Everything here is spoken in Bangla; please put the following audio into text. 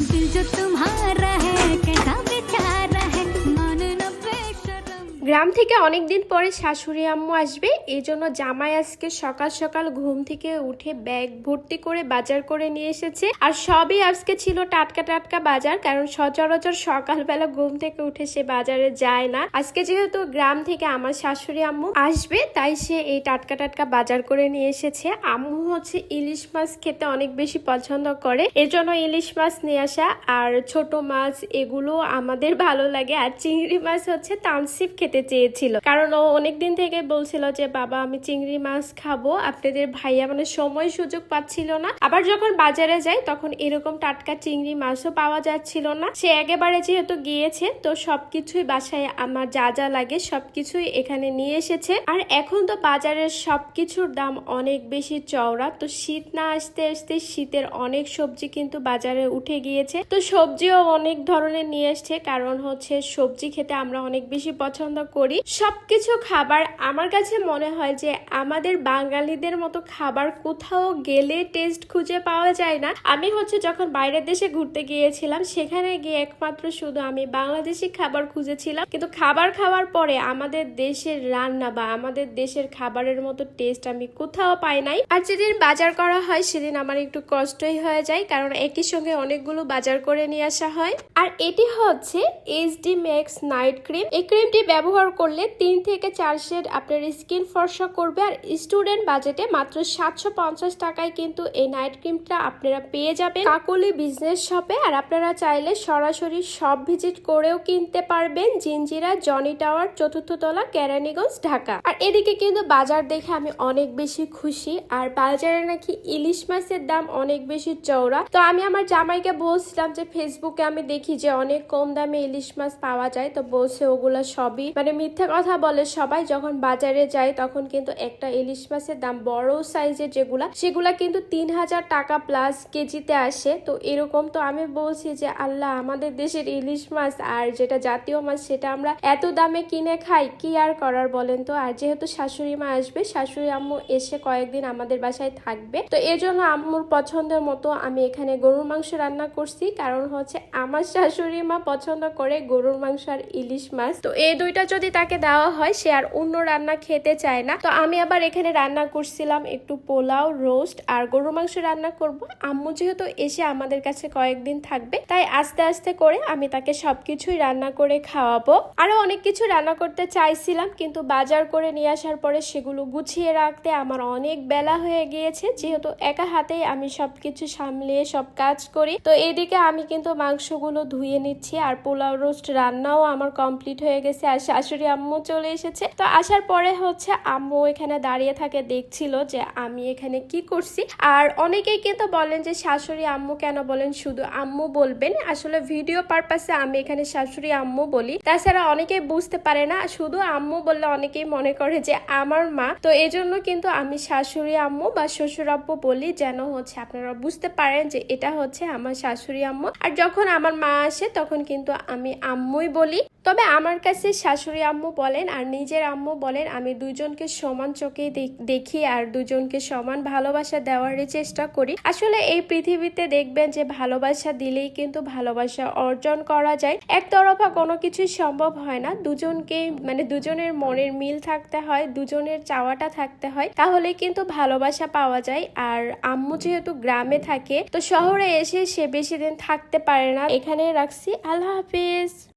दिल जो तुम्हारा है গ্রাম থেকে অনেক দিন পরে শাশুড়ি আম্মু আসবে এই জন্য জামাই আজকে সকাল সকাল ঘুম থেকে উঠে ব্যাগ ভর্তি করে বাজার করে নিয়ে এসেছে। আর সবই আজকে ছিল টাটকা টাটকা বাজার, কারণ সচরাচর সকালবেলা ঘুম থেকে উঠে সে বাজারে যায় না। আজকে যেহেতু গ্রাম থেকে আমার শাশুড়ি আম্মু আসবে, তাই সে এই টাটকা টাটকা বাজার করে নিয়ে এসেছে। আম্মু হচ্ছে ইলিশ মাছ খেতে অনেক বেশি পছন্দ করে এর জন্য ইলিশ মাছ নিয়ে আসা। আর ছোট মাছ, এগুলো আমাদের ভালো লাগে। আর চিংড়ি মাছ হচ্ছে তানসিফ খেতে চেয়েছিল। কারণ ও অনেক দিন থেকে বলছিল যে, বাবা, আমি চিংড়ি মাছ খাব। আপনাদের ভাইয়া মানে সময় সুযোগ পাচ্ছিল না। আবার যখন বাজারে যাই তখন এরকম টাটকা চিংড়ি মাছও পাওয়া যাচ্ছিল না। সে একেবারে যেহেতু গিয়েছে, তো সবকিছুই বাসায় আমার যা যা লাগে সবকিছুই এখানে নিয়ে এসেছে। আর এখন তো বাজারের সবকিছুর দাম অনেক বেশি চওড়া। তো শীত না আসতে আসতে শীতের অনেক সবজি কিন্তু বাজারে উঠে গিয়েছে। তো সবজিও অনেক ধরনের নিয়ে এসছে। কারণ হচ্ছে সবজি খেতে আমরা অনেক বেশি পছন্দ করি। সবকিছু খাবার আমার কাছে মনে হয় যে আমাদের বাঙালিদের মতো খাবার কোথাও গেলে টেস্ট খুঁজে পাওয়া যায় না। আমি হচ্ছে যখন বাইরের দেশে ঘুরতে গিয়েছিলাম, সেখানে গিয়ে একমাত্র শুধু আমি বাংলাদেশি খাবার খুঁজেছিলাম। কিন্তু খাবার খাওয়ার পরে আমাদের দেশের রান্না বা আমাদের দেশের খাবারের মতো টেস্ট আমি কোথাও পাই নাই। আর যেদিন বাজার করা হয়, সেদিন আমার একটু কষ্টই হয়ে যায়, কারণ একই সঙ্গে অনেকগুলো বাজার করে নিয়ে আসা হয়। আর এটি হচ্ছে এইচডি ম্যাক্স নাইট ক্রিম এই ক্রিমটি ব্যবহার করলে তিন থেকে চার শেড আপনার স্কিন ফর্সা করবে আর স্টুডেন্ট বাজেটে মাত্র সাতশো পঞ্চাশ টাকায় কিন্তু এই নাইট ক্রিমটা আপনারা পেয়ে যাবেন। কাকলি বিজনেস শপে আর আপনারা চাইলে সরাসরি সব ভিজিট করেও কিনতে পারবেন জিঞ্জিরা জনি টাওয়ার, চতুর্থ তলা, কেরানীগঞ্জ, ঢাকা। আর এদিকে কিন্তু বাজার দেখে আমি অনেক বেশি খুশি আর বাজারে নাকি ইলিশ মাছের দাম অনেক বেশি চওড়া। তো আমি আমার জামাইকে বলছিলাম যে, ফেসবুকে আমি দেখি যে অনেক কম দামে ইলিশ মাছ পাওয়া যায়। তো বলছে, ওগুলা সবই। মানে মিথ্যা কথা বলে সবাই যখন বাজারে যায় তখন কিন্তু একটা ইলিশ মাছের দাম বড় সাইজের যেগুলা, সেগুলা কিন্তু তিন হাজার টাকা প্লাস কেজিতে আসে। তো এরকম তো আমি বলছি যে, আল্লাহ, আমাদের দেশের ইলিশ মাছ আর যেটা জাতীয় মাছ সেটা আমরা এত দামে কিনে খাই, কি আর করার বলেন তো? আর যেহেতু শাশুড়ি মা আসবে, শাশুড়ি আম্মু এসে কয়েকদিন আমাদের বাসায় থাকবে। তো এই জন্য আম্মুর পছন্দের মতো আমি এখানে গরুর মাংস রান্না করছি। কারণ হচ্ছে আমার শাশুড়ি মা পছন্দ করে গরুর মাংস আর ইলিশ মাছ। তো এই দুইটা যদি তাকে দেওয়া হয়, সে আর অন্য রান্না খেতে চায় না। তো আমি আবার এখানে রান্না করছিলাম একটু পোলাও, রোস্ট আর গরুর মাংস রান্না করব। আম্মু যেহেতু এসে আমাদের কাছে কয়েকদিন থাকবে, তাই আস্তে আস্তে করে আমি তাকে সবকিছুই রান্না করে খাওয়াবো। আরও অনেক কিছু রান্না করতে চাইছিলাম, কিন্তু বাজার করে নিয়ে আসার পরে সেগুলো গুছিয়ে রাখতে আমার অনেক বেলা হয়ে গিয়েছে। যেহেতু একা হাতেই আমি সবকিছু সামলিয়ে সব কাজ করি, তো এদিকে আমি কিন্তু মাংসগুলো ধুয়ে নিচ্ছি আর পোলাও, রোস্ট রান্নাও আমার কমপ্লিট হয়ে গেছে। আর শাশুড়ি আম্মু চলে এসেছে। তো আসার পরে হচ্ছে আম্মু এখানে দাঁড়িয়ে থাকে, দেখছিল যে আমি এখানে কি করছি। আর অনেকেই কিন্তু বলেন যে শাশুড়ি আম্মু কেন বলেন, শুধু আম্মু বলবেন। আসলে ভিডিও পারপাসে আমি এখানে শাশুড়ি আম্মু বলি। তাছাড়া অনেকেই বুঝতে পারে না, শুধু আম্মু বললে অনেকেই মনে করে যে আমার মা। তো এই জন্য কিন্তু আমি শাশুড়ি আম্মু বা শ্বশুর আব্বু বলি যেন হচ্ছে আপনারা বুঝতে পারেন যে এটা হচ্ছে আমার শাশুড়ি আম্মু। আর যখন আমার মা আসে, তখন কিন্তু আমি আম্মুই বলি। তবে আমার কাছে শাশুড়ি আম্মু বলেন আর নিজের আম্মু বলেন, আমি দুজনকে সমান চোখেই দেখ- আর দুজনকে সমান ভালোবাসা দেওয়ারই চেষ্টা করি। আসলে এই পৃথিবীতে দেখবেন যে ভালোবাসা দিলেই কিন্তু ভালোবাসা অর্জন করা যায়। একতরফা কোনো কিছুই সম্ভব হয় না। দুজনকেই মানে দুজনের মনের মিল থাকতে হয়, দুজনের চাওয়াটা থাকতে হয়, তাহলে কিন্তু ভালোবাসা পাওয়া যায়। আর আম্মু যেহেতু গ্রামে থাকে, তো শহরে এসে সে বেশি দিন থাকতে পারে না। এখানে রাখছি। আল্লাহ হাফিজ।